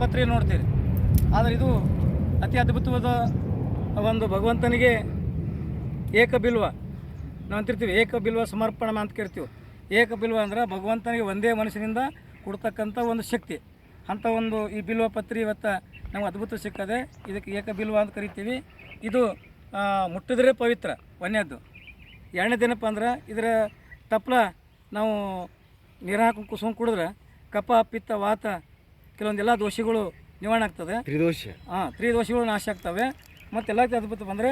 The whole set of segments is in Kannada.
ಪತ್ರೆ ನೋಡ್ತೀರಿ. ಆದರೆ ಇದು ಅತಿ ಅದ್ಭುತವಾದ ಒಂದು ಭಗವಂತನಿಗೆ ಏಕಬಿಲ್ವ ನಾವು ಅಂತಿರ್ತೀವಿ, ಏಕ ಬಿಲ್ವ ಸಮರ್ಪಣ ಅಂತ ಕೇಳ್ತೀವಿ. ಏಕಬಿಲ್ವ ಅಂದ್ರೆ ಭಗವಂತನಿಗೆ ಒಂದೇ ಮನಸ್ಸಿನಿಂದ ಕೊಡ್ತಕ್ಕಂಥ ಒಂದು ಶಕ್ತಿ. ಅಂಥ ಒಂದು ಈ ಬಿಲ್ವ ಪತ್ರಿ ಇವತ್ತು ನಮ್ಗೆ ಅದ್ಭುತ ಸಿಕ್ಕದೆ, ಇದಕ್ಕೆ ಏಕ ಬಿಲ್ವ ಅಂತ ಕರಿತೀವಿ. ಇದು ಮುಟ್ಟಿದ್ರೆ ಪವಿತ್ರ ಒಂದೇದ್ದು ಎರಡನೇ ದಿನಪ್ಪ ಅಂದ್ರೆ ಇದರ ತಪ್ಪಲ ನಾವು ನೀರು ಕುಸುಮ್ ಕುಡಿದ್ರೆ ಕಪ, ಪಿತ್ತ, ವಾತ ಕೆಲವೊಂದೆಲ್ಲ ದೋಷಗಳು ನಿವಾರಣೆ ಆಗ್ತದೆ. ತ್ರಿದೋಷ. ಹಾಂ ತ್ರಿದೋಷಗಳು ನಾಶ ಆಗ್ತವೆ. ಮತ್ತು ಎಲ್ಲ ಅದ್ಭುತ ಬಂದರೆ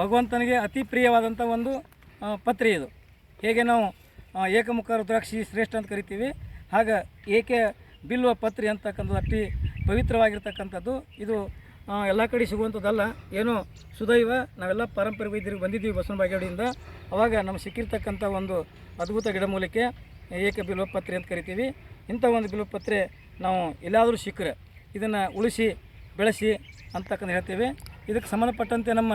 ಭಗವಂತನಿಗೆ ಅತಿ ಪ್ರಿಯವಾದಂಥ ಒಂದು ಪತ್ರಿ ಇದು. ಹೇಗೆ ನಾವು ಏಕಮುಖ ರುದ್ರಾಕ್ಷಿ ಶ್ರೇಷ್ಠ ಅಂತ ಕರಿತೀವಿ. ಹಾಗೆ ಏಕೆ ಬಿಲ್ವ ಪತ್ರಿ ಅಂತಕ್ಕಂಥದ್ದು ಅತಿ ಪವಿತ್ರವಾಗಿರ್ತಕ್ಕಂಥದ್ದು. ಇದು ಎಲ್ಲ ಕಡೆ ಸಿಗುವಂಥದ್ದಲ್ಲ. ಏನು ಸುದೈವ ನಾವೆಲ್ಲ ಪಾರಂಪರಿಕ ವೈದ್ಯರಿಗೆ ಬಂದಿದ್ದೀವಿ ಬಸವನ ಬಾಗೇವಾಡಿಯಿಂದ. ಅವಾಗ ನಮ್ಗೆ ಸಿಕ್ಕಿರ್ತಕ್ಕಂಥ ಒಂದು ಅದ್ಭುತ ಗಿಡಮೂಲಿಕೆ ಏಕ ಬಿಲ್ವ ಪತ್ರೆ ಅಂತ ಕರಿತೀವಿ. ಇಂಥ ಒಂದು ಬಿಲ್ವಪತ್ರೆ ನಾವು ಎಲ್ಲಾದರೂ ಸಿಕ್ಕರೆ ಇದನ್ನು ಉಳಿಸಿ, ಬೆಳೆಸಿ ಅಂತಕ್ಕಂಥ ಹೇಳ್ತೇವೆ. ಇದಕ್ಕೆ ಸಂಬಂಧಪಟ್ಟಂತೆ ನಮ್ಮ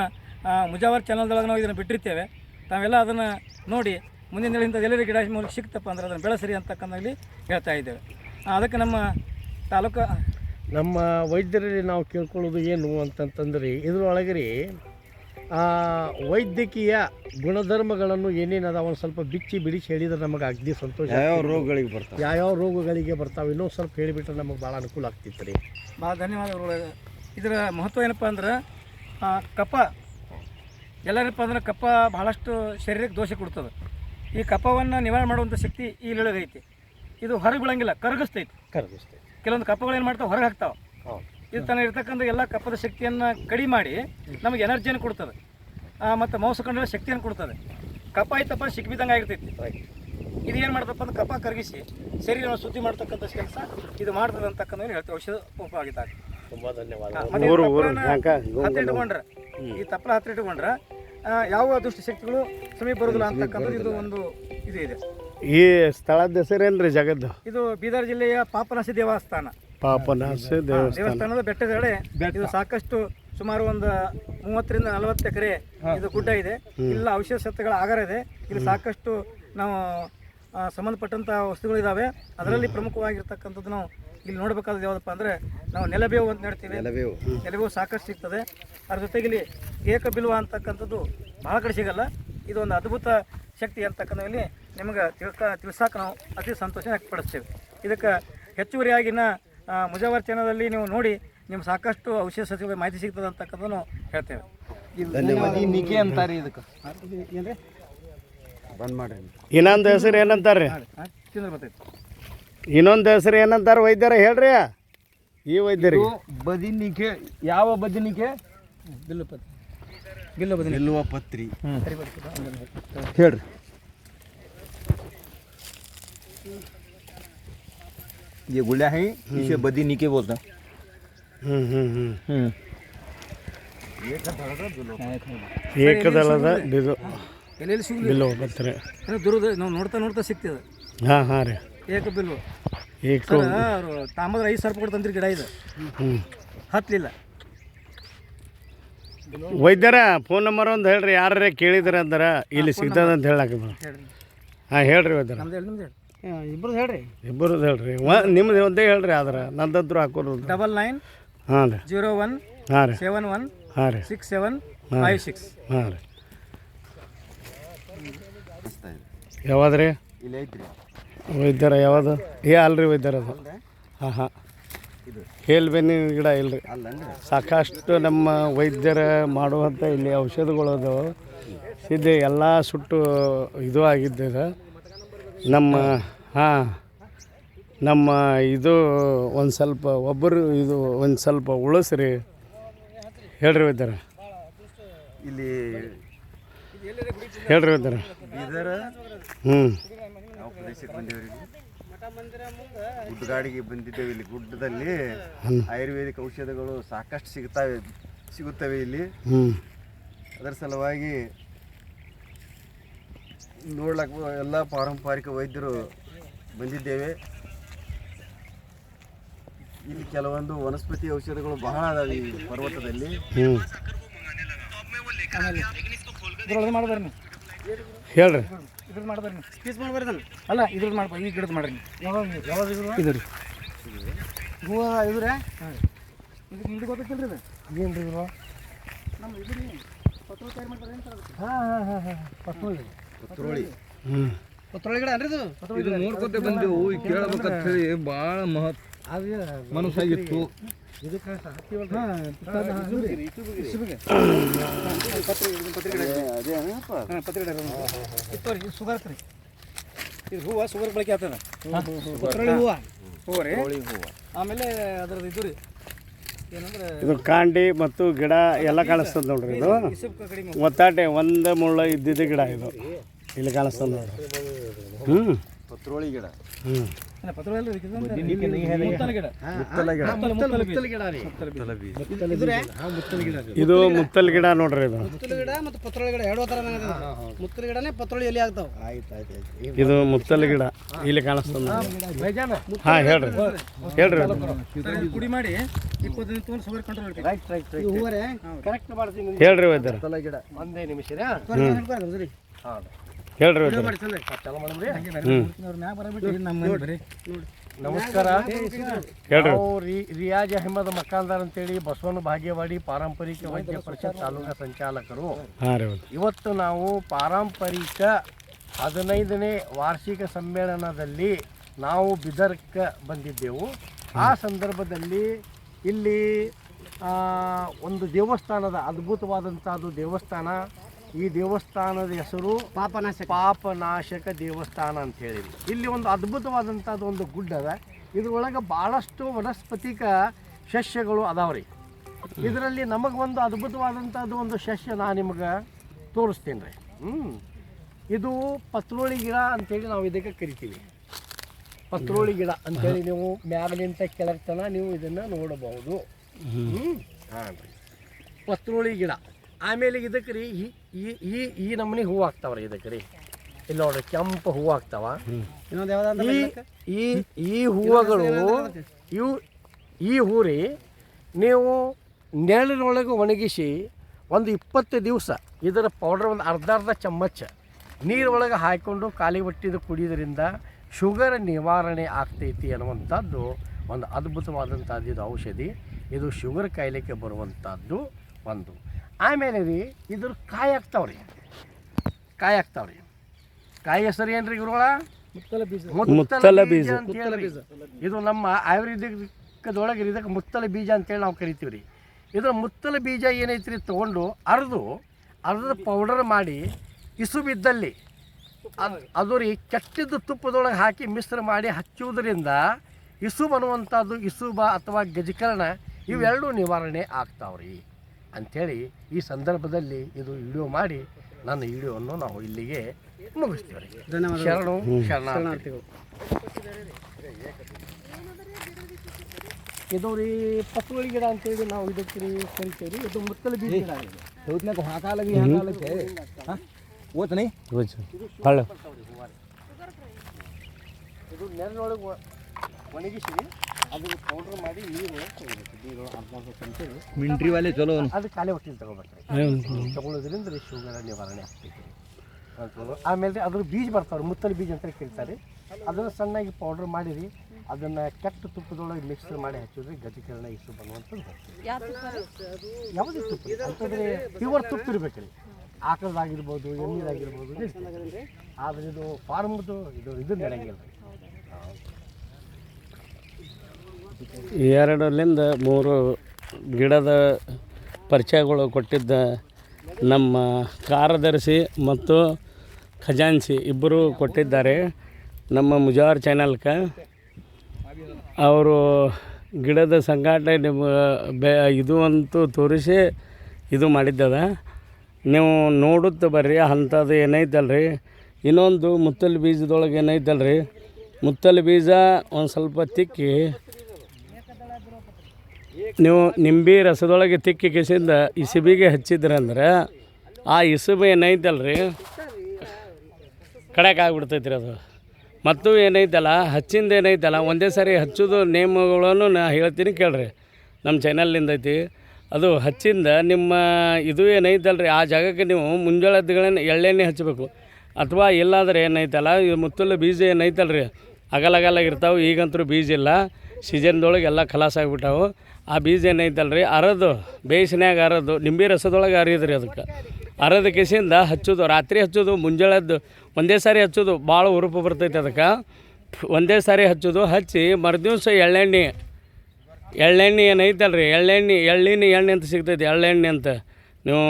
ಮುಜಾವರ್ ಚಾನಲ್ದೊಳಗೆ ನಾವು ಇದನ್ನು ಬಿಟ್ಟಿರ್ತೇವೆ. ತಾವೆಲ್ಲ ಅದನ್ನು ನೋಡಿ ಮುಂದಿನ ದಿನದಿಂದ ಎಲ್ಲರಿಗೆ ಗಿಡ ಮೂಲಕ ಸಿಕ್ತಪ್ಪ ಅಂದ್ರೆ ಅದನ್ನು ಬೆಳೆಸಿರಿ ಅಂತಕ್ಕಂಥಲ್ಲಿ ಹೇಳ್ತಾ ಇದ್ದೇವೆ. ಅದಕ್ಕೆ ನಮ್ಮ ತಾಲೂಕು, ನಮ್ಮ ವೈದ್ಯರಲ್ಲಿ ನಾವು ಕೇಳ್ಕೊಳ್ಳೋದು ಏನು ಅಂತಂತಂದ್ರೆ ಇದ್ರೊಳಗೆ ರೀ ವೈದ್ಯಕೀಯ ಗುಣಧರ್ಮಗಳನ್ನು ಏನೇನು ಅದಾವ ಒಂದು ಸ್ವಲ್ಪ ಬಿಚ್ಚಿ ಬಿಡಿಸಿ ಹೇಳಿದ್ರೆ ನಮಗೆ ಅಗ್ದಿ ಸಂತೋಷ ಯಾವ ರೋಗಗಳಿಗೆ ಬರ್ತಾವೆ? ಯಾವ್ಯಾವ ರೋಗಗಳಿಗೆ ಬರ್ತಾವೆ ಇನ್ನೊಂದು ಸ್ವಲ್ಪ ಹೇಳಿಬಿಟ್ರೆ ನಮಗೆ ಭಾಳ ಅನುಕೂಲ ಆಗ್ತಿತ್ತು ರೀ. ಭಾಳ ಧನ್ಯವಾದಗಳು ಇದರ ಮಹತ್ವ ಏನಪ್ಪ ಅಂದ್ರೆ ಕಪ ಕಫ. ಎಲ್ಲರಪ್ಪ ಅಂದ್ರೆ ಕಫ ಭಾಳಷ್ಟು ಶರೀರಕ್ಕೆ ದೋಷ ಕೊಡ್ತದೆ. ಈ ಕಫವನ್ನು ನಿವಾರಣೆ ಮಾಡುವಂಥ ಶಕ್ತಿ ಈ ಐತಿ ಇದು ಹೊರಗೆ ಬಿಡಂಗಿಲ್ಲ ಕರಗಿಸ್ತೈತಿ. ಕರಗಿಸ್ತೈತಿ. ಕೆಲವೊಂದು ಕಪ್ಪಗಳು ಏನು ಮಾಡ್ತಾವೆ? ಹೊರಗೆ ಹಾಕ್ತಾವೆ. ಹೌದು. ಇದು ತನ್ನ ಇರ್ತಕ್ಕಂಥ ಎಲ್ಲ ಕಪ್ಪದ ಶಕ್ತಿಯನ್ನು ಕಡಿಮೆ ಮಾಡಿ ನಮಗೆ ಎನರ್ಜಿಯನ್ನು ಕೊಡ್ತದೆ. ಮತ್ತು ಮಾಂಸ ಕಂಡ್ರೆ ಶಕ್ತಿಯನ್ನು ಕೊಡ್ತದೆ. ಕಪ ಆಯ್ತಪ್ಪ ಸಿಕ್ಬಿದಂಗೆ ಆಗಿರ್ತೈತಿ. ಇದು ಏನು ಮಾಡ್ತಪ್ಪ ಅಂದ್ರೆ ಕಪ್ಪ ಕರಗಿಸಿ ಶರೀರವನ್ನು ಶುದ್ಧಿ ಮಾಡ್ತಕ್ಕಂಥ ಕೆಲಸ ಇದು ಮಾಡ್ತದೆ ಅಂತಕ್ಕಂಥ ಹೇಳ್ತೀವಿ. ಔಷಧ ಉಪಯೋಗಿತ ತುಂಬ ಧನ್ಯವಾದ. ಹತ್ರ ಇಟ್ಕೊಂಡ್ರೆ ಈ ತಪ್ಪಲ ಹತ್ತಿರ ಇಟ್ಕೊಂಡ್ರೆ ಯಾವ ದುಷ್ಟ ಶಕ್ತಿಗಳು ಸಮೀಪ ಬರೋದಿಲ್ಲ ಅಂತಕ್ಕಂಥದ್ದು ಇದು ಒಂದು ಇದು ಇದೆ. ಈ ಸ್ಥಳದ ಹೆಸರೇನ್ರಿ ಜಗದ್ದು? ಇದು ಬೀದರ್ ಜಿಲ್ಲೆಯ ಪಾಪನಾಸಿ ದೇವಸ್ಥಾನ. ಪಾಪನಾಶ ದೇವಸ್ಥಾನ. ದೇವಸ್ಥಾನದ ಬೆಟ್ಟದಡೆ ಇದು ಸಾಕಷ್ಟು ಸುಮಾರು ಒಂದು ಮೂವತ್ತರಿಂದ ನಲವತ್ತು ಎಕರೆ ಇದು ಗುಡ್ಡ ಇದೆ. ಇಲ್ಲ ಔಷಧ ಸತ್ವಗಳ ಆಗಾರ ಇದೆ. ಇಲ್ಲಿ ಸಾಕಷ್ಟು ನಾವು ಆ, ಸಂಬಂಧಪಟ್ಟಂತ ವಸ್ತುಗಳು ಇದಾವೆ ಅದರಲ್ಲಿ ಪ್ರಮುಖವಾಗಿರ್ತಕ್ಕಂಥದ್ದು ನಾವು ಇಲ್ಲಿ ನೋಡಬೇಕಾದ ಯಾವುದಪ್ಪ ಅಂದ್ರೆ ನಾವು ನೆಲಬೇವು ಅಂತ ನೋಡ್ತೀವಿ. ನೆಲಬೇವು. ನೆಲಬೇವು ಸಾಕಷ್ಟು ಸಿಗ್ತದೆ. ಅದ್ರ ಜೊತೆಗೆ ಇಲ್ಲಿ ಏಕ ಬಿಲ್ವ ಅಂತಕ್ಕಂಥದ್ದು ಬಹಳ ಕಡೆ ಸಿಗಲ್ಲ. ಇದು ಒಂದು ಅದ್ಭುತ ಶಕ್ತಿ ಅಂತಕ್ಕಂಥಲ್ಲಿ ನಿಮಗೆ ತಿಳ್ಕ ತಿಳಿಸಾಕ ನಾವು ಅತಿ ಸಂತೋಷ ವ್ಯಕ್ತಪಡಿಸ್ತೇವೆ. ಇದಕ್ಕೆ ಹೆಚ್ಚುವರಿಯಾಗಿನ ಮುಜಾವರ್ ಚಾನಲಲ್ಲಿ ನೀವು ನೋಡಿ ನಿಮ್ಗೆ ಸಾಕಷ್ಟು ಔಷಧ ಸಸ್ಯಗಳ ಮಾಹಿತಿ ಸಿಗ್ತದೆ ಅಂತಕ್ಕಂಥದ್ದು ಹೇಳ್ತೇವೆ. ಧನ್ಯವಾದ. ನಿಕೆ ಅಂತಾರೆ ಇದಕ್ಕೆ. ಏನ್ರಿ ಬಂದ್ ಮಾಡ್ರಿ. ಇನ್ನೊಂದು ಹೆಸರು ಏನಂತಾರೆ ತಿಂದ್ರೆ ಬರ್ತೈತಿ. ಇನ್ನೊಂದು ಹೆಸರು ಏನಂತಾರೆ ವೈದ್ಯರ ಹೇಳ್ರಿ. ಈ ವೈದ್ಯರು ಬದಿನಿಕೆ ಯಾವ ಬದಿನಿಕೆ ಬಿಲ್ಲು ಪತ್ರಿ. ಬಿಲ್ಲು ನಿಲ್ಲುವ ಪತ್ರಿ. ಹೇಳ್ರಿ. ये गुळ्या आहे इसे बदी निके बोलता ಹ್ಞೂ ಹ್ಞೂ ಹ್ಞೂ हम्म ಏಕದಳದ ಇದು ಎಲ್ಲೆಲ್ಲಿ ಸಿಗಲಿ ಬಿಲ್ಲು ಬರ್ತಾರೆ ದುರದ ನಾವು ನೋಡ್ತಾ ನೋಡ್ತಾ ಸಿಗ್ತದೆ ಹಾಂ ಹಾಂ ರೀ ಏಕ ಬಿಲ್ಲು ಏಕ ಸರ್ ಅವರು ತಾಂಬದ್ರ ಐದು ಸಾವಿರ ಕೊಟ್ಟು ತಂದ್ರಿ ಗಿಡ ಇದು ಹ್ಞೂ ಹತ್ತಲಿಲ್ಲ ವೈದ್ಯರ ಫೋನ್ ನಂಬರ್ ಒಂದು ಹೇಳ್ರಿ ಯಾರೇ ಕೇಳಿದ್ರೆ ಅಂದಾರ ಇಲ್ಲಿ ಸಿಗ್ತದ ಅಂತ ಹೇಳಕ್ಕೆ ಹೇಳ್ರಿ ಹಾಂ ಹೇಳ್ರಿ ವೈದ್ಯರ ನಮ್ದು ಹೇಳಿ ನಿಮ್ದು ಹೇಳಿ ಇಬ್ಬರದ್ದು ಹೇಳ್ರಿ. ಇಬ್ಬರದ್ದು ಹೇಳ್ರಿ. ವ ನಿಮ್ದು ಒಂದೇ ಹೇಳ್ರಿ ಆದ್ರೆ. ನಂದಂತರೂ ಹಾಕೋರು ಡಬಲ್ ನೈನ್ ಹಾಂ ರೀ. ಜೀರೋ ಒನ್ ಹಾಂ ರೀ. ಸೆವೆನ್ ಒನ್ ಹಾಂ ರೀ. Six seven five six. ಹಾಂ ರೀ. ಯಾವಾಗ ರೀ ಇಲ್ಲಿ ಐತ್ರಿ ವೈದ್ಯರ ಯಾವುದು? ಏ ಅಲ್ರಿ ವೈದ್ಯರ ಅದು. ಹಾಂ ಹಾಂ. ಬೇನಿನ ಗಿಡ ಇಲ್ರಿ. ಸಾಕಷ್ಟು ನಮ್ಮ ವೈದ್ಯರ ಮಾಡುವಂಥ ಇಲ್ಲಿ ಔಷಧಗಳು ಅದಾವೆ. ಸಿದ್ಧ ಎಲ್ಲ ಸುಟ್ಟು ಇದು ಆಗಿದ್ದಿದೆ. ನಮ್ಮ ಹಾಂ. ನಮ್ಮ ಇದು ಒಂದು ಸ್ವಲ್ಪ ಒಬ್ಬರು ಇದು ಒಂದು ಸ್ವಲ್ಪ ಉಳಿಸ್ರಿ. ಹೇಳ್ರಿ ವೈದ್ಯರ. ಇಲ್ಲಿ ಹೇಳ್ರಿ ಬೀದರ್ ಹ್ಞೂ ಗುಡ್ಡಗಾಡಿಗೆ ಬಂದಿದ್ದೇವೆ ಇಲ್ಲಿ ಗುಡ್ಡದಲ್ಲಿ. ಆಯುರ್ವೇದಿಕ್ ಔಷಧಗಳು ಸಾಕಷ್ಟು ಸಿಗ್ತಾವೆ ಸಿಗುತ್ತವೆ ಇಲ್ಲಿ. ಹ್ಞೂ ಅದರ ಸಲುವಾಗಿ ನೋಡ್ಲಕ್ಕ ಎಲ್ಲ ಪಾರಂಪರಿಕ ವೈದ್ಯರು ಬಂದಿದ್ದೇವೆ. ಇಲ್ಲಿ ಕೆಲವೊಂದು ವನಸ್ಪತಿ ಔಷಧಗಳು ಬಹಳ ಅದಾವೆ ಈ ಪರ್ವತದಲ್ಲಿ. ಹೇಳ್ರಿ. ಇದ್ರದ್ದು ಮಾಡ್ಬಾರ ನೀವು. ಪೀಸ್ ಮಾಡ್ಬಾರ ಅಲ್ಲ ಇದ್ರದ್ದು ಮಾಡ್ಬಾರ ಈ ಗಿಡದ ಮಾಡ್ರಿ ಯಾವಾಗ ಯಾವಾಗ ಇದು ರೀ ಹೂವು ಇದ್ರೆ? ಹಾಂ. ಇದು ಇದು ಗೊತ್ತಿಲ್ಲ ರೀ ಏನು ರೀ ನಮ್ಮ ಇದು ರೀ ಪತ್ರ ತಯಾರು ಮಾಡ್ತಾರೆ ಏನು ಹಾಂ ಹಾಂ ಹಾಂ ಪತ್ರೋಳಿ. ಹ್ಞೂ ಪತ್ರೊಳಗೆ ಗಿಡ ಅನ್ರಿ ಇದು? ಇದು ನೋಡ್ಕೊತ ಬಂದೆವು ಈಗ ಕೇಳ್ಬೇಕಂತ ಹೇಳಿ ಭಾಳ ಮಹತ್ ಅದು ಮನಸ್ಸಾಗಿತ್ತು. ರೀ ಇದು ಹೂವು ಶುಗರ್ ಬಳಕೆ ಆಗ್ತದೆ. ಪತ್ರೊಳಗೆ ಹೂವು. ಹೂವು ರೀ. ಪತ್ರೋಳಿ ಹೂವು. ಆಮೇಲೆ ಅದ್ರದ್ದು ಇದು ರೀ. ಇದು ಕಾಂಡಿ ಮತ್ತು ಗಿಡ ಎಲ್ಲ ಕಾಣಿಸ್ತದೆ ನೋಡ್ರಿ ಇದು. ಒತ್ತಾಟೆ ಒಂದು ಮುಳ್ಳು ಇದ್ದಿದ್ದ ಗಿಡ ಇದು. ಇಲ್ಲಿ ಕಾಣಿಸ್ತದೆ ನೋಡ್ರಿ ಹ್ಞೂ ಪತ್ರೋಳಿ ಗಿಡ. ಹ್ಞೂ ಅಲ್ಲ, ಪತ್ರ ಎಲ್ಲ ಇದಕ್ಕೆ ಇದೊಂದು ಮುತ್ತಲ ಗಿಡ. ಮುತ್ತಲ ಗಿಡ. ಮುತ್ತಲ ಮುತ್ತಲ ಗಿಡ. ರೀ. ಮುತ್ತಲ ಬೀಜ. ಮುತ್ತಲ ಬೀಜ. ಹಾಂ ಮುತ್ತಲ ಗಿಡ ರೀ ಇದು ಮುತ್ತಲ್ ಗಿಡ ನೋಡ್ರಿ ಇದು. ಮುತ್ತಲ್ ಗಿಡ ಮತ್ತು ಪತ್ರೊಳಿ ಗಿಡ ಎರಡು ಥರ ಮುತ್ತಲ ಗಿಡನೇ ಪತ್ರೊಳಿ ಎಲ್ಲಿ ಆಗ್ತಾವ. ಆಯ್ತು ಆಯ್ತು ಆಯ್ತು. ಇದು ಮುತ್ತಲ್ ಗಿಡ. ಇಲ್ಲಿ ಕಾಣಿಸ್ತದ ಹಾ ಹೇಳ್ರಿ. ಹೇಳ್ರಿ ಪುಡಿ ಮಾಡಿ ಹೇಳ್ರಿ ವೈದ್ಯರ. ಗಿಡ. ಒಂದೇ ನಿಮಿಷ ರೀ ಸರಿ ಹಾಂ ಹೇಳ್ರಿ ನಮಸ್ಕಾರ. ನಾವು ರಿಯಾಜ್ ಅಹಮದ್ ಮಕಾಂದಾರ್ ಅಂತೇಳಿ ಬಸವನ ಭಾಗ್ಯವಾಡಿ ಪಾರಂಪರಿಕ ವೈದ್ಯ ಪರಿಷತ್ ತಾಲೂಕಾ ಸಂಚಾಲಕರು. ಇವತ್ತು ನಾವು ಪಾರಂಪರಿಕ ಹದಿನೈದನೇ ವಾರ್ಷಿಕ ಸಮ್ಮೇಳನದಲ್ಲಿ ನಾವು ಬಿದರ್ಕ ಬಂದಿದ್ದೆವು. ಆ ಸಂದರ್ಭದಲ್ಲಿ ಇಲ್ಲಿ ಆ, ಒಂದು ದೇವಸ್ಥಾನದ ಅದ್ಭುತವಾದಂಥದ್ದು ದೇವಸ್ಥಾನ ಈ ದೇವಸ್ಥಾನದ ಹೆಸರು ಪಾಪನಾಶ ಪಾಪನಾಶಕ ದೇವಸ್ಥಾನ ಅಂತ ಹೇಳಿ ಇಲ್ಲಿ ಒಂದು ಅದ್ಭುತವಾದಂಥದ್ದು ಒಂದು ಗುಡ್ಡ ಅದ. ಇದ್ರೊಳಗೆ ಭಾಳಷ್ಟು ವನಸ್ಪತಿಕ ಸಸ್ಯಗಳು ಅದಾವ್ರಿ. ಇದರಲ್ಲಿ ನಮಗೆ ಒಂದು ಅದ್ಭುತವಾದಂಥದ್ದು ಒಂದು ಸಸ್ಯ ನಾನು ನಿಮಗೆ ತೋರಿಸ್ತೀನಿ ರೀ ಹ್ಞೂ ಇದು ಪತ್ರೋಳಿ ಗಿಡ ಅಂತೇಳಿ ನಾವು ಇದಕ್ಕೆ ಕರಿತೀವಿ. ಪತ್ರೋಳಿ ಗಿಡ ಅಂತೇಳಿ ನೀವು ಮ್ಯಾಗಲಿಂತ ಕೆಳಗೆ ತನ ನೀವು ಇದನ್ನು ನೋಡಬಹುದು. ಹ್ಞೂ ಹಾಂ ರೀ ಪತ್ರೋಳಿ ಗಿಡ. ಆಮೇಲೆ ಇದಕ್ಕೆ ರೀ ಈ ಈ- ಈ ನಮೂನಿ ಹೂವು ಆಗ್ತಾವ ರೀ ಇದಕ್ಕೆ ರೀ. ಇಲ್ಲಿ ನೋಡ್ರಿ ಕೆಂಪು ಹೂವು ಆಗ್ತಾವ. ಇನ್ನೊಂದು ಯಾವ್ದು ಈ ಈ ಈ ಹೂವುಗಳು ಇವು ಈ ಹೂ ರೀ ನೀವು ನೆರಳಿನೊಳಗೆ ಒಣಗಿಸಿ ಒಂದು ಇಪ್ಪತ್ತು ದಿವಸ ಇದರ ಪೌಡರ್ ಒಂದು ಅರ್ಧ ಅರ್ಧ ಚಮಚ ನೀರೊಳಗೆ ಹಾಕಿಕೊಂಡು ಖಾಲಿ ಹೊಟ್ಟಿದ ಕುಡಿಯೋದ್ರಿಂದ ಶುಗರ್ ನಿವಾರಣೆ ಆಗ್ತೈತಿ ಅನ್ನುವಂಥದ್ದು ಒಂದು ಅದ್ಭುತವಾದಂಥದ್ದು ಇದು ಔಷಧಿ. ಇದು ಶುಗರ್ ಕಾಯಿಲೆಗೆ ಬರುವಂಥದ್ದು ಒಂದು. ಆಮೇಲೆ ರೀ ಇದ್ರ ಕಾಯಿ ಆಗ್ತಾವ್ರಿ ಕಾಯಿ ಆಗ್ತಾವ್ರಿ ಕಾಯಿ ಹೆಸರು ಏನ್ರಿ ಗುರುಗಳ? ಮುತ್ತಲ ಬೀಜ. ಮುತ್ತಲ ಬೀಜ. ಅಂತ ಹೇಳ್ರಿ. ಇದು ನಮ್ಮ ಆಯುರ್ವೇದಿಕದೊಳಗೆ ಇದಕ್ಕೆ ಮುತ್ತಲ ಬೀಜ ಅಂತೇಳಿ ನಾವು ಕರಿತೀವಿ ರೀ ಇದರ ಮುತ್ತಲ ಬೀಜ ಏನೈತ್ರಿ ತೊಗೊಂಡು ಅರ್ದು ಅರ್ಧದ ಪೌಡರ್ ಮಾಡಿ ಇಸು ಬಿದ್ದಲ್ಲಿ ಅದು ರೀ ಕೆಟ್ಟಿದ್ದು ತುಪ್ಪದೊಳಗೆ ಹಾಕಿ ಮಿಶ್ರ ಮಾಡಿ ಹಚ್ಚುವುದರಿಂದ ಇಸುಬ್ ಅನ್ನುವಂಥದ್ದು ಇಸುಬ ಅಥವಾ ಗಜಕರಣ ಇವೆರಡೂ ನಿವಾರಣೆ ಆಗ್ತಾವ್ರಿ. ಅಂಥೇಳಿ ಈ ಸಂದರ್ಭದಲ್ಲಿ ಇದು ವಿಡಿಯೋ ಮಾಡಿ ನನ್ನ ವಿಡಿಯೋವನ್ನು ನಾವು ಇಲ್ಲಿಗೆ ಮುಗಿಸ್ತೀವಿ. ಶರಣು ಶರಣಾರ್ಥಿಗಳು. ಇದು ರೀ ಪತ್ರೋಳಿ ಗಿಡ ಅಂತೇಳಿ ನಾವು ಇದಕ್ಕೆ ರೀ ಕರಿತೇವೆ ರೀ. ಇದು ಮುತ್ತಲ ಬೀಜ ಗಿಡ. ಸೌತ್ನಾಗ ಹಾಕಾಲಗಿ ಹಾಕಾಲಕ್ಕೆ. ಓತನಿ ಹಳ್ಳ. ಇದು ನೆರಳೊಳಗೆ ಒಣಗಿಸಿ ಅದನ್ನು ಪೌಡ್ರ್ ಮಾಡಿ ನೀರು ತೆಗಿಬೇಕು ನೀರು ಅರ್ಧ ಅರ್ಧ ಚಮಚ. ಮಿಂಟ್ರಿ ವಾಲೆ ಚಲೋ ಅದು ಖಾಲಿ ಹೊಟ್ಟೆಲಿ ತಗೋಬೇಕ್ರಿ ತಗೊಳ್ಳೋದ್ರಿಂದ ರೀ ಶುಗರ್ ನಿವಾರಣೆ ಆಗ್ತೈತಿ. ಆಮೇಲೆ ಅದ್ರ ಬೀಜ ಬರ್ತಾವ್ರಿ ಮುತ್ತಲ ಬೀಜ ಅಂತ ಕರೀತಾರೆ ಅದನ್ನು ಸಣ್ಣಾಗಿ ಪೌಡ್ರ್ ಮಾಡಿರಿ ಅದನ್ನು ಕೆಟ್ಟ ತುಪ್ಪದೊಳಗೆ ಮಿಕ್ಸ್ ಮಾಡಿ ಹಚ್ಚಿದ್ರೆ ಗಜಕರಣ ಇಷ್ಟು ಬರುವಂಥದ್ದು ಯಾವುದೇ ತುಪ್ಪ? ಅಂತಂದರೆ ಪ್ಯೂರ್ ತುಪ್ಪ ಇರ್ಬೇಕ್ರಿ. ಆಕಳದಾಗಿರ್ಬೋದು ಎಣ್ಣೆದಾಗಿರ್ಬೋದು. ಆದ್ರೆ ಇದು ಫಾರ್ಮ್ದು ಇದು ಇದು ನಡೆಯಂಗಿಲ್ಲ ರೀ ಎರಡರಿಂದ ಮೂರು ಗಿಡದ ಪರಿಚಯಗಳು ಕೊಟ್ಟಿದ್ದ ನಮ್ಮ ಕಾರ್ಯದರ್ಶಿ ಮತ್ತು ಖಜಾನ್ಸಿ ಇಬ್ಬರು ಕೊಟ್ಟಿದ್ದಾರೆ. ನಮ್ಮ ಮುಜಾರ್ ಚಾನಲ್ಕ. ಅವರು ಗಿಡದ ಸಂಘಟನೆ ನಿಮ್ಮ ಬೆ, ಇದು ಅಂತೂ ತೋರಿಸಿ ಇದು ಮಾಡಿದ್ದದ. ನೀವು ನೋಡುತ್ತ ಬರ್ರಿ, ಅಂಥದ್ದು ಏನೈತಲ್ರಿ. ಇನ್ನೊಂದು ಮುತ್ತಲ್ ಬೀಜದೊಳಗೆ ಏನೈತಲ್ರಿ. ಮುತ್ತಲ್ ಬೀಜ ಒಂದು ಸ್ವಲ್ಪ ತಿಕ್ಕಿ ನೀವು ನಿಂಬೆ ರಸದೊಳಗೆ ತಿಕ್ಕಿ ಕೆಸಿಂದ ಇಸುಬಿಗೆ ಹಚ್ಚಿದ್ರಂದ್ರೆ ಆ ಇಸುಬು ಏನೈತಲ್ರಿ? ಕಡೆಕ್ ಆಗ್ಬಿಡ್ತೈತಿ ರೀ ಅದು. ಮತ್ತು ಏನೈತಲ್ಲ, ಹಚ್ಚಿಂದ ಏನೈತಲ್ಲ, ಒಂದೇ ಸಾರಿ ಹಚ್ಚೋದು ನೇಮಗಳನ್ನು ನಾ ಹೇಳ್ತೀನಿ ಕೇಳ್ರಿ. ನಮ್ಮ ಚಾನಲ್ನಿಂದ ಐತಿ. ಅದು ಹಚ್ಚಿಂದ ನಿಮ್ಮ ಇದು ಏನೈತಲ್ಲ ರೀ ಆ ಜಾಗಕ್ಕೆ ನೀವು ಮುಂಜಾನೆ ಎದ್ದುಗಳನ್ನ ಎಳ್ಳೆಣ್ಣೆ ಹಚ್ಚಬೇಕು ಅಥವಾ ಇಲ್ಲಾದರೆ ಏನೈತಲ್ಲ ಇದು ಮುತ್ತಲು ಬೀಜ ಏನೈತಲ್ಲ ರೀ ಅಗಲ ಇರ್ತಾವೆ, ಈಗಂತೂ ಬೀಜ ಇಲ್ಲ, ಸೀಸನ್ದೊಳಗೆ ಎಲ್ಲ ಖಲಾಸ ಆಗಿಬಿಟ್ಟಾವು. ಆ ಬೀಜ ಏನೈತಲ್ಲ ರೀ ಅರದು ಬೇಯಿಸಿನಾಗ ಅರದು, ನಿಂಬೆ ರಸದೊಳಗೆ ಅರಿಯೋದ್ರಿ ಅದಕ್ಕೆ. ಅರದ ಕೆಸಿಂದ ಹಚ್ಚೋದು, ರಾತ್ರಿ ಹಚ್ಚೋದು, ಮುಂಜಾಳದ್ದು ಒಂದೇ ಸಾರಿ ಹಚ್ಚೋದು, ಭಾಳ ಉರುಪು ಬರ್ತೈತೆ ಅದಕ್ಕೆ. ಒಂದೇ ಸಾರಿ ಹಚ್ಚೋದು, ಹಚ್ಚಿ ಮರುದಿವ್ಸ ಎಳ್ಳೆಣ್ಣೆ. ಎಳ್ಳೆಣ್ಣೆ ಏನೈತಲ್ಲ ರೀ ಎಳ್ಳೆಣ್ಣೆ, ಎಳ್ಳಿನ ಎಣ್ಣೆ ಅಂತ ಸಿಗ್ತೈತಿ, ಎಳ್ಳೆಣ್ಣೆ ಅಂತ. ನೀವು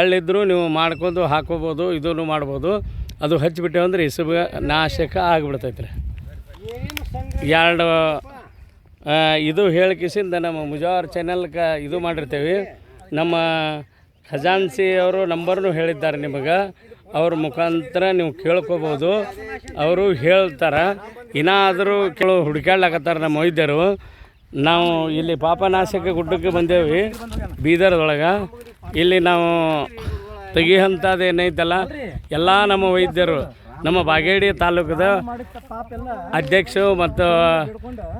ಎಳ್ಳಿದ್ರು ನೀವು ಮಾಡ್ಕೊಂಡು ಹಾಕೋಬೋದು, ಇದನ್ನು ಮಾಡ್ಬೋದು. ಅದು ಹಚ್ಚಿಬಿಟ್ಟೇವು ಅಂದ್ರೆ ಇಸುಬ ನಾಶಕ ಆಗಿಬಿಡ್ತೈತೆ ರೀ. ಎರಡು ಇದು ಹೇಳಿಕಿಸಿಂದ ನಮ್ಮ ಮುಜಾವರ್ ಚಾನಲ್ಗೆ ಇದು ಮಾಡಿರ್ತೇವೆ. ನಮ್ಮ ಖಜಾನ್ಸಿ ಅವರು ನಂಬರ್ನು ಹೇಳಿದ್ದಾರೆ ನಿಮಗೆ. ಅವ್ರ ಮುಖಾಂತರ ನೀವು ಕೇಳ್ಕೊಬೋದು. ಅವರು ಹೇಳ್ತಾರೆ. ಇನ್ನಾದರೂ ಕೆಲವು ಹುಡುಕಾಡ್ಲಾಕತ್ತಾರೆ ನಮ್ಮ ವೈದ್ಯರು. ನಾವು ಇಲ್ಲಿ ಪಾಪನಾಶಕ ಗುಡ್ಡಕ್ಕೆ ಬಂದೇವಿ, ಬೀದರ್ದೊಳಗೆ. ಇಲ್ಲಿ ನಾವು ತೆಗಿಯಂಥದ್ದು ಏನೈತಲ್ಲ ಎಲ್ಲ ನಮ್ಮ ವೈದ್ಯರು. ನಮ್ಮ ಬಾಗೇಡಿ ತಾಲೂಕದ ಅಧ್ಯಕ್ಷರು ಮತ್ತು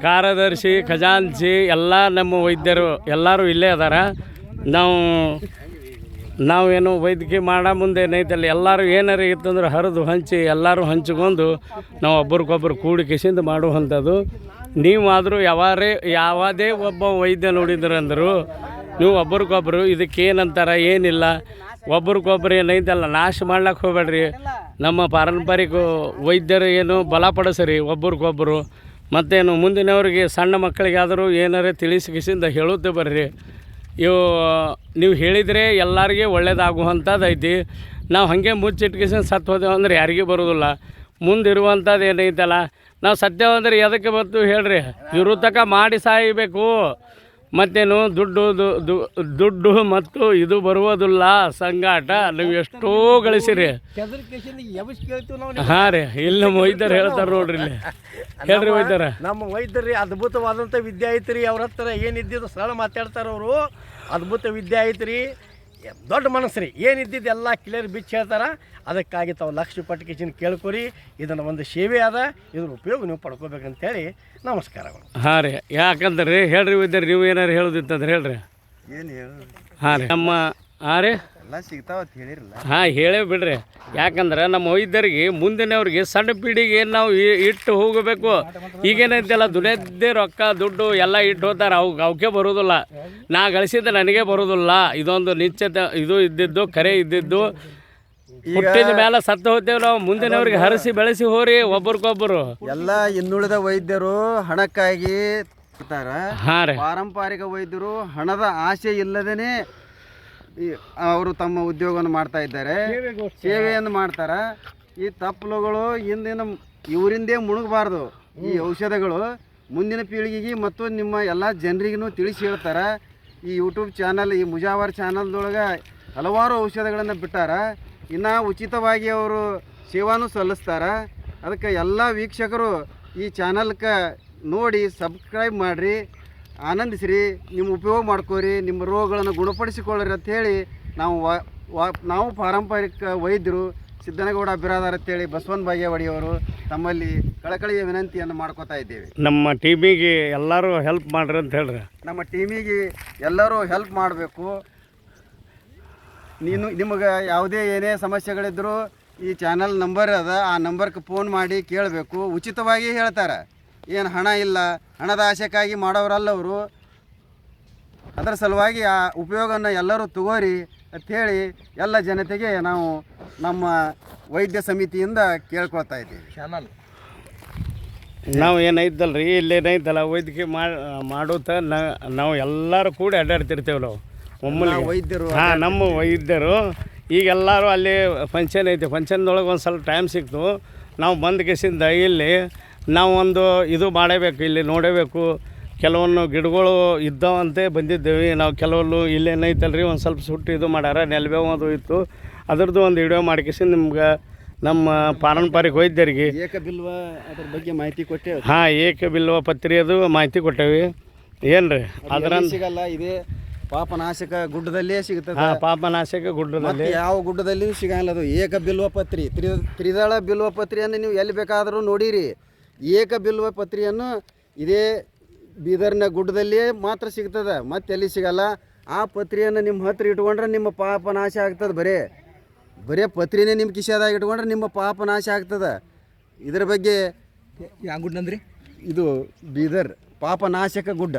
ಕಾರ್ಯದರ್ಶಿ ಖಜಾಂಚಿ ಎಲ್ಲ ನಮ್ಮ ವೈದ್ಯರು ಎಲ್ಲರೂ ಇಲ್ಲೇ ಅದಾರ. ನಾವು ನಾವೇನು ವೈದ್ಯಕೀಯ ಮಾಡೋ ಮುಂದೆ ಏನೈತಲ್ಲ ಎಲ್ಲರೂ ಏನಾರು ಇತ್ತಂದ್ರೆ ಹರಿದು ಹಂಚಿ ಎಲ್ಲರೂ ಹಂಚ್ಕೊಂಡು ನಾವು ಒಬ್ರಿಗೊಬ್ರು ಕೂಡಿ ಕಿಸಿಂದ ಮಾಡುವಂಥದ್ದು. ನೀವಾದರೂ ಯಾವಾರೇ ಯಾವುದೇ ಒಬ್ಬ ವೈದ್ಯ ನೋಡಿದ್ರು ಅಂದರು ನೀವು ಒಬ್ರಿಗೊಬ್ರು ಇದಕ್ಕೇನಂತಾರ ಏನಿಲ್ಲ. ಒಬ್ರಿಗೊಬ್ರು ಏನೈತಲ್ಲ ನಾಶ ಮಾಡ್ಲಕ್ಕೆ ಹೋಗ್ಬೇಡ್ರಿ. ನಮ್ಮ ಪಾರಂಪರಿಕ ವೈದ್ಯರು ಏನು ಬಲಪಡಿಸ್ರಿ ಒಬ್ರಿಗೊಬ್ಬರು ಮತ್ತೇನು ಮುಂದಿನವ್ರಿಗೆ ಸಣ್ಣ ಮಕ್ಕಳಿಗಾದರೂ ಏನಾರೇ ತಿಳಿಸಿ ಕಿಸಿಂದ ಹೇಳುತ್ತೆ ಬರ್ರಿ. ಇವು ನೀವು ಹೇಳಿದರೆ ಎಲ್ಲರಿಗೆ ಒಳ್ಳೇದಾಗುವಂಥದ್ದು ಐತಿ. ನಾವು ಹಾಗೆ ಮುಚ್ಚಿಟ್ಕಿಸಿಂದ ಸತ್ತು ಹೋದೆವು ಅಂದ್ರೆ ಯಾರಿಗೂ ಬರೋದಿಲ್ಲ. ಮುಂದಿರುವಂಥದ್ದು ಏನೈತಲ್ಲ ನಾವು ಸತ್ಯವಂದ್ರೆ ಎದಕ್ಕೆ ಬಂತು ಹೇಳ್ರಿ? ಇರು ತಕ ಮಾಡಿ ಸಾಯಬೇಕು. ಮತ್ತೇನು ದುಡ್ಡು ದುಡ್ಡು ಮತ್ತು ಇದು ಬರುವುದಿಲ್ಲ ಸಂಗಾಟ. ನೀವು ಎಷ್ಟೋ ಗಳಿಸಿರಿ. ಹಾಂ ರೀ ಇಲ್ಲಿ ನಮ್ಮ ವೈದ್ಯರು ಹೇಳ್ತಾರೆ ನೋಡ್ರಿ ಇಲ್ಲಿ. ಹೇಳ್ರಿ ವೈದ್ಯರ. ನಮ್ಮ ವೈದ್ಯರಿ ಅದ್ಭುತವಾದಂಥ ವಿದ್ಯೆ ಐತ್ರಿ ಅವ್ರ ಹತ್ರ. ಏನಿದ್ದಿದ್ದು ಸರಳ ಮಾತಾಡ್ತಾರೆ ಅವರು. ಅದ್ಭುತ ವಿದ್ಯೆ ಐತ್ರಿ. ದೊಡ್ಡ ಮನಸ್ಸು ರೀ ಏನಿದ್ದಿದ್ದು ಎಲ್ಲ ಕ್ಲಿಯರ್ ಬಿಚ್ಚಿ ಹೇಳ್ತಾರೆ. ಅದಕ್ಕಾಗಿ ತಾವು ಲಕ್ಷ ಪಟ್ಟು ಕಿಚನ್ ಕೇಳ್ಕೊರಿ. ಇದನ್ನು ಒಂದು ಸೇವೆ ಅದ ಇದ್ರ ಉಪಯೋಗ ನೀವು ಪಡ್ಕೋಬೇಕಂತೇಳಿ ನಮಸ್ಕಾರಗಳು. ಹಾಂ ರೀ. ಯಾಕಂದ್ರೆ ರೀ ಹೇಳ್ರಿ ವೈದ್ಯರು ನೀವು ಏನಾರು ಹೇಳೋದಿತ್ತಂದ್ರೆ ಹೇಳ್ರಿ. ಏನು ಹೇಳ ಹಾಂ ರೀ. ನಮ್ಮ ಹಾಂ ರೀ? ಹಾಂ ಹೇಳೇ ಬಿಡ್ರಿ. ಯಾಕಂದ್ರೆ ನಮ್ಮ ವೈದ್ಯರಿಗೆ ಮುಂದಿನವ್ರಿಗೆ ಸಣ್ಣ ಪೀಳಿಗೆ ನಾವು ಇಟ್ಟು ಹೋಗಬೇಕು. ಈಗೇನೈತೆಲ್ಲ ದುಡಿಯದ್ದೇ ರೊಕ್ಕ ದುಡ್ಡು ಎಲ್ಲ ಇಟ್ಟು ಹೋಗ್ತಾರೆ. ಅವು ಅವಕ್ಕೆ ಬರೋದಿಲ್ಲ. ನಾ ಗಳಿಸಿದ ನನಗೆ ಬರೋದಿಲ್ಲ. ಇದೊಂದು ನಿಶ್ಚಿತ ಇದು ಇದ್ದಿದ್ದು ಕರೆ ಇದ್ದಿದ್ದು. ಹುಟ್ಟಿದ ಮೇಲೆ ಸತ್ತು ಹೋಗ್ತೇವೆ ನಾವು. ಮುಂದಿನವ್ರಿಗೆ ಹರಿಸಿ ಬೆಳೆಸಿ ಹೋರಿ ಒಬ್ರಿಗೊಬ್ಬರು ಎಲ್ಲ ಇನ್ನುಳಿದ ವೈದ್ಯರು ಹಣಕ್ಕಾಗಿ ಇರ್ತಾರ. ಹಾಂ ರೀ. ಪಾರಂಪರಿಕ ವೈದ್ಯರು ಹಣದ ಆಸೆ ಇಲ್ಲದೇನೆ ಅವರು ತಮ್ಮ ಉದ್ಯೋಗವನ್ನು ಮಾಡ್ತಾ ಇದ್ದಾರೆ. ಸೇವೆಯನ್ನು ಮಾಡ್ತಾರೆ. ಈ ತಪ್ಪಲುಗಳು ಹಿಂದಿನ ಇವರಿಂದೇ ಮುಳುಗಬಾರ್ದು ಈ ಔಷಧಗಳು ಮುಂದಿನ ಪೀಳಿಗೆಗೆ ಮತ್ತು ನಿಮ್ಮ ಎಲ್ಲ ಜನರಿಗೂ ತಿಳಿಸಿ ಹೇಳ್ತಾರೆ. ಈ ಯೂಟ್ಯೂಬ್ ಚಾನಲ್ ಈ ಮುಜಾವರ್ ಚಾನಲ್ದೊಳಗೆ ಹಲವಾರು ಔಷಧಗಳನ್ನು ಬಿಟ್ಟಾರ. ಇನ್ನು ಉಚಿತವಾಗಿ ಅವರು ಸೇವಾನು ಸಲ್ಲಿಸ್ತಾರೆ. ಅದಕ್ಕೆ ಎಲ್ಲ ವೀಕ್ಷಕರು ಈ ಚಾನಲ್ಕ ನೋಡಿ ಸಬ್ಸ್ಕ್ರೈಬ್ ಮಾಡಿರಿ. ಆನಂದಿಸ್ರಿ ನಿಮ್ಮ ಉಪಯೋಗ ಮಾಡ್ಕೋರಿ ನಿಮ್ಮ ರೋಗಗಳನ್ನು ಗುಣಪಡಿಸಿಕೊಳ್ಳ್ರಿ ಅಂತ ಹೇಳಿ ನಾವು ವ ವ- ನಾವು ಪಾರಂಪರಿಕ ವೈದ್ಯರು ಸಿದ್ದನಗೌಡ ಬಿರಾದಾರ್ ಅಂತೇಳಿ ಬಸವನ ಬಾಗೇವಾಡಿಯವರು ತಮ್ಮಲ್ಲಿ ಕಳಕಳಿಯ ವಿನಂತಿಯನ್ನು ಮಾಡ್ಕೋತಾ ಇದ್ದೇವೆ. ನಮ್ಮ ಟೀಮಿಗೆ ಎಲ್ಲರೂ ಹೆಲ್ಪ್ ಮಾಡ್ರಿ ಅಂತ ಹೇಳ್ರಿ. ನಮ್ಮ ಟೀಮಿಗೆ ಎಲ್ಲರೂ ಹೆಲ್ಪ್ ಮಾಡಬೇಕು. ನೀನು ನಿಮಗೆ ಯಾವುದೇ ಏನೇ ಸಮಸ್ಯೆಗಳಿದ್ದರೂ ಈ ಚಾನಲ್ ನಂಬರ್ ಅದ ಆ ನಂಬರ್ಗೆ ಫೋನ್ ಮಾಡಿ ಕೇಳಬೇಕು. ಉಚಿತವಾಗಿ ಹೇಳ್ತಾರೆ. ಏನು ಹಣ ಇಲ್ಲ ಹಣದ ಆಸೆಕ್ಕಾಗಿ ಮಾಡೋರಲ್ಲ ಅವರು ಅದರ ಸಲುವಾಗಿ ಆ ಉಪಯೋಗವನ್ನು ಎಲ್ಲರೂ ತಗೋರಿ ಅಂಥೇಳಿ ಎಲ್ಲ ಜನತೆಗೆ ನಾವು ನಮ್ಮ ವೈದ್ಯ ಸಮಿತಿಯಿಂದ ಕೇಳ್ಕೊಳ್ತಾ ಇದ್ದೀವಿ. ಚಾನಲ್ ನಾವು ಏನೈತಲ್ಲ ರೀ ಇಲ್ಲೇನೈತಲ್ಲ ವೈದ್ಯಕೀಯ ಮಾಡೋತ ನಾವು ಎಲ್ಲರೂ ಕೂಡ ಅಡ್ಡಾಡ್ತಿರ್ತೇವೆ ನಾವು. ಒಮ್ಮೆ ವೈದ್ಯರು ಹಾಂ ನಮ್ಮ ವೈದ್ಯರು. ಈಗೆಲ್ಲರೂ ಅಲ್ಲಿ ಫಂಕ್ಷನ್ ಐತೆ. ಫಂಕ್ಷನ್ದೊಳಗೆ ಒಂದು ಸ್ವಲ್ಪ ಟೈಮ್ ಸಿಕ್ತು. ನಾವು ಬಂದ ಕೇಸಿಂದ ಇಲ್ಲಿ ನಾವು ಒಂದು ಇದು ಮಾಡಬೇಕು ಇಲ್ಲಿ ನೋಡಬೇಕು. ಕೆಲವೊಂದು ಗಿಡಗಳು ಇದ್ದಾವಂತೆ ಬಂದಿದ್ದೇವೆ. ನಾವು ಕೆಲವೊಂದು ಇಲ್ಲೇನೈತಲ್ಲ ರೀ ಒಂದು ಸ್ವಲ್ಪ ಸುಟ್ಟು ಇದು ಮಾಡ್ಯಾರ ನೆಲ್ಬೇವು ಅದು ಇತ್ತು. ಅದ್ರದ್ದು ಒಂದು ವಿಡಿಯೋ ಮಾಡ್ಕೇಸಿ ನಿಮ್ಗೆ ನಮ್ಮ ಪಾರಂಪರಿಕ ವೈದ್ಯರಿಗೆ. ಏಕಬಿಲ್ವ ಅದ್ರ ಬಗ್ಗೆ ಮಾಹಿತಿ ಕೊಟ್ಟೆ ಹಾಂ ಏಕ ಬಿಲ್ವ ಪತ್ರಿ ಅದು ಮಾಹಿತಿ ಕೊಟ್ಟೇವಿ. ಏನು ರೀ ಅದರ ಸಿಗಲ್ಲ ಇದೇ ಪಾಪನಾಶಕ ಗುಡ್ಡದಲ್ಲೇ ಸಿಗ್ತದೆ ಹಾಂ ಪಾಪನಾಶಕ ಗುಡ್ಡದಲ್ಲಿ. ಯಾವ ಗುಡ್ಡದಲ್ಲಿ ಸಿಗಲ್ಲ ಅದು. ಏಕ ಬಿಲ್ವ ಪತ್ರಿ. ತ್ರಿ ತ್ರಿದಳ ಬಿಲ್ವ ಪತ್ರಿಯನ್ನು ನೀವು ಎಲ್ಲಿ ಬೇಕಾದರೂ ನೋಡಿರಿ. ಏಕ ಬಿಲ್ವ ಪತ್ರಿಯನ್ನು ಇದೇ ಬೀದರ್ನ ಗುಡ್ಡದಲ್ಲಿಯೇ ಮಾತ್ರ ಸಿಗ್ತದೆ ಮತ್ತೆ ಎಲ್ಲಿ ಸಿಗಲ್ಲ? ಆ ಪತ್ರಿಯನ್ನು ನಿಮ್ಮ ಹತ್ರ ಇಟ್ಕೊಂಡ್ರೆ ನಿಮ್ಮ ಪಾಪ ನಾಶ ಆಗ್ತದೆ ಬರೇ. ಬರೇ ಪತ್ರಿನೇ ನಿಮ್ಮ ಕಿಶಾದಾಗ ಇಟ್ಕೊಂಡ್ರೆ ನಿಮ್ಮ ಪಾಪ ನಾಶ ಆಗ್ತದೆ. ಇದರ ಬಗ್ಗೆ ಯಾವ ಗುಡ್ಡ ಅಂದ್ರಿ? ಇದು ಬೀದರ್ ಪಾಪನಾಶಕ ಗುಡ್ಡ.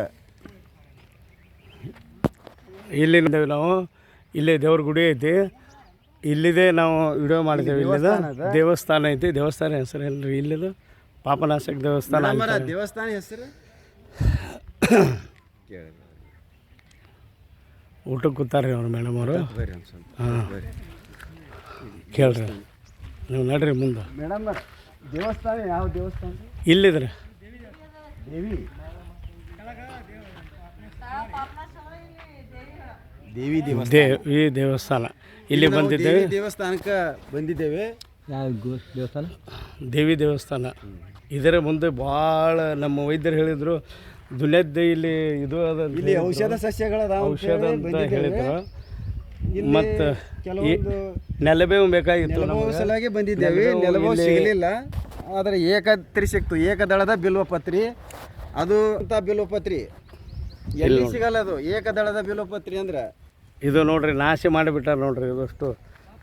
ಇಲ್ಲಿಂದ ನಾವು. ಇಲ್ಲಿ ದೇವ್ರ ಗುಡಿ ಐತಿ. ಇಲ್ಲಿದೆ ನಾವು ವಿಡಿಯೋ ಮಾಡಿದ್ದೇವೆ ಇಲ್ಲಿದ? ದೇವಸ್ಥಾನ ಐತಿ. ದೇವಸ್ಥಾನ ಹೆಸರು ಎಲ್ಲರಿ ಇಲ್ಲಿದು? ಪಾಪನಾಶಕ ದೇವಸ್ಥಾನ. ದೇವಸ್ಥಾನ ಹೆಸರು? ಊಟಕ್ಕೆ ಕೂತಾರ್ರಿ ಅವ್ರು ಮೇಡಮ್ ಅವರು. ಹಾಂ. ಕೇಳ್ರಿ. ನೀವು ನಡ್ರಿ ಮುಂದೆ. ಮೇಡಮ್ ದೇವಸ್ಥಾನ ಯಾವ ದೇವಸ್ಥಾನ? ಇಲ್ಲಿದ್ರೆ. ದೇವಿ. ದೇವಿ ದೇವಸ್ಥಾನ. ದೇವಿ ದೇವಸ್ಥಾನ. ಇಲ್ಲಿ ಬಂದಿದ್ದೇವೆ. ದೇವಿ ದೇವಸ್ಥಾನಕ್ಕೆ ಬಂದಿದ್ದೇವೆ. ದೇವಸ್ಥಾನ? ದೇವಿ ದೇವಸ್ಥಾನ. ಇದರ ಮುಂದೆ ಭಾಳ ನಮ್ಮ ವೈದ್ಯರು ಹೇಳಿದರು ದುನಿಯದ್ದು ಇಲ್ಲಿ ಇದು ಅದ ಅಂತ ಇಲ್ಲಿ ಹೇಳಿದ್ರು. ಔಷಧ ಸಸ್ಯಗಳ ಔಷಧ ಅಂತ ಹೇಳಿದ್ರು. ಮತ್ತು ಕೆಲವೊಂದು ನೆಲಬೇವು ಬೇಕಾಗಿತ್ತು ನಾವು ನಮಗೆ. ಬಂದಿದ್ದೇವೆ. ನೆಲಬೇವು ಇಲ್ಲಿ- ಸಿಗಲಿಲ್ಲ. ಆದರೆ ಏಕತ್ರಿ ಸಿಕ್ತು. ಏಕದಳದ ಬಿಲ್ವಪತ್ರಿ ಅದು ಅಂತ ಬಿಲ್ವಪತ್ರಿ ಎಲ್ಲಿ ಸಿಗಲ್ಲ ಅದು? ಏಕದಳದ ಬಿಲ್ವಪತ್ರಿ ಅಂದ್ರೆ? ಇದು ನೋಡ್ರಿ ನಾಶ ಮಾಡಿಬಿಟ್ಟಾರ ನೋಡ್ರಿ ಇದಷ್ಟು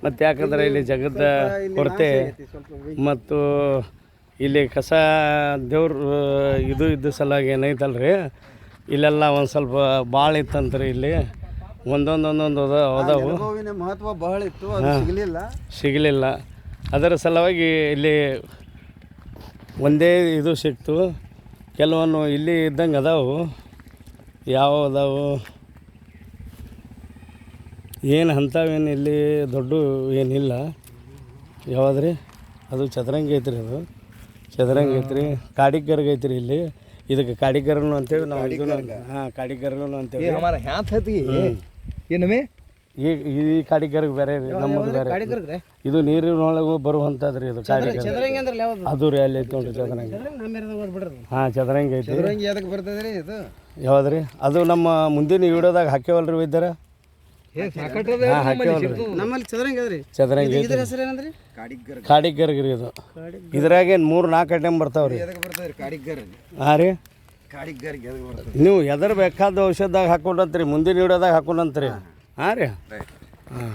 ಮತ್ತು ಯಾಕಂದ್ರೆ ಇಲ್ಲಿ ಜಗದ ಇಲ್ಲಿ ಕೊರತೆ. ಆಗೈತಿ ಸ್ವಲ್ಪ ಮತ್ತು ಇಲ್ಲಿ ಕಸ ದೇವ್ರ ಇದು ಇದ್ದ ಸಲಾಗಿ ರೀ ಇಲ್ಲೆಲ್ಲ ಒಂದು ಸ್ವಲ್ಪ ಭಾಳ ಇತ್ತಂತ್ರಿ ಇಲ್ಲಿ. ಒಂದೊಂದೊಂದೊಂದು ಒಂದೊಂದು ಅದ ಅದಾವು. ಮಹತ್ವ ಬಹಳ ಇತ್ತು ಸಿಗಲಿಲ್ಲ. ಸಿಗಲಿಲ್ಲ. ಅದರ ಸಲುವಾಗಿ ಇಲ್ಲಿ ಒಂದೇ ಇದು ಸಿಕ್ತು. ಕೆಲವೊಂದು ಇಲ್ಲಿ ಇದ್ದಂಗೆ ಅದಾವು. ಯಾವ ಅದಾವು? ಏನು ಅಂಥವೇನು ಇಲ್ಲಿ ದೊಡ್ಡ ಏನಿಲ್ಲ. ಯಾವ್ದ್ರಿ? ಅದು ಚದರಂಗಿ ಐತ್ರಿ ಅದು. ಚದರಂಗಿ ಐತ್ರಿ. ಕಾಡಿಗರ್ಗ ಐತ್ರಿ ಇಲ್ಲಿ. ಇದಕ್ಕೆ ಕಾಡಿಗರನು ಅಂತೇಳಿ ನಾವು ಇದನ್ನು ಹಾಂ ಕಾಡಿಗರನು ಅಂತೇಳಿ. ಹಮಾರ ಹ್ಯಾಂತ್ ಹತ್ತಿ ಏನಮೇ ಈ ಈ ಕಾಡಿಗರ್ಗ ಬೇರೆ ರೀ ನಮ್ಮದು ಬೇರೆ ಇದು ನೀರಿನೊಳಗೂ ಬರುವಂಥದ್ರಿ ಇದು ಕಾಡಿಗರ್ಗ. ಯಾವ್ದು? ಅದು ರೀ ಅಲ್ಲಿ ಐತಿ ನೋಡ್ರಿ ಚದರಂಗ. ಹಾಂ ಚದರಂಗ ಐತಿ. ಚದುರಂಗಿ ಅದಕ್ಕೆ ಬರ್ತದೆ ಇದು? ಯಾವ್ದ್ರಿ? ಅದು ನಮ್ಮ ಮುಂದಿನ ವಿಡಿಯೋದಾಗ ಹಾಕ್ಯವಲ್ರಿ ವೈದ್ಯರ? ಹಾಂ ಹಾಕ್ಯವಲ್ರಿ. ನಮ್ಮಲ್ಲಿ ಚದರಂಗ ಚದರಂಗಿ ಇದ್ರ ಹೆಸರು ಏನಂದ್ರಿ ಕಾಡಿಗರ್ ಕಾಡಿಗರ್ಗ ರೀ ಇದು ಇದ್ರಾಗೇನು ಮೂರು ನಾಲ್ಕು ಐಟಮ್ ಬರ್ತಾವ್ರಿ ಹಾಂ ರೀ. ನೀವು ಎದ್ರ ಬೇಕಾದ ಔಷಧದಾಗ ಹಾಕೊಂಡಂತ್ರಿ ಮುಂದಿನ ವಿಡಿಯೋದಾಗ ಹಾಕೊಂಡಂತ್ರಿ. ಹಾಂ. ರೀ. ಹಾಂ.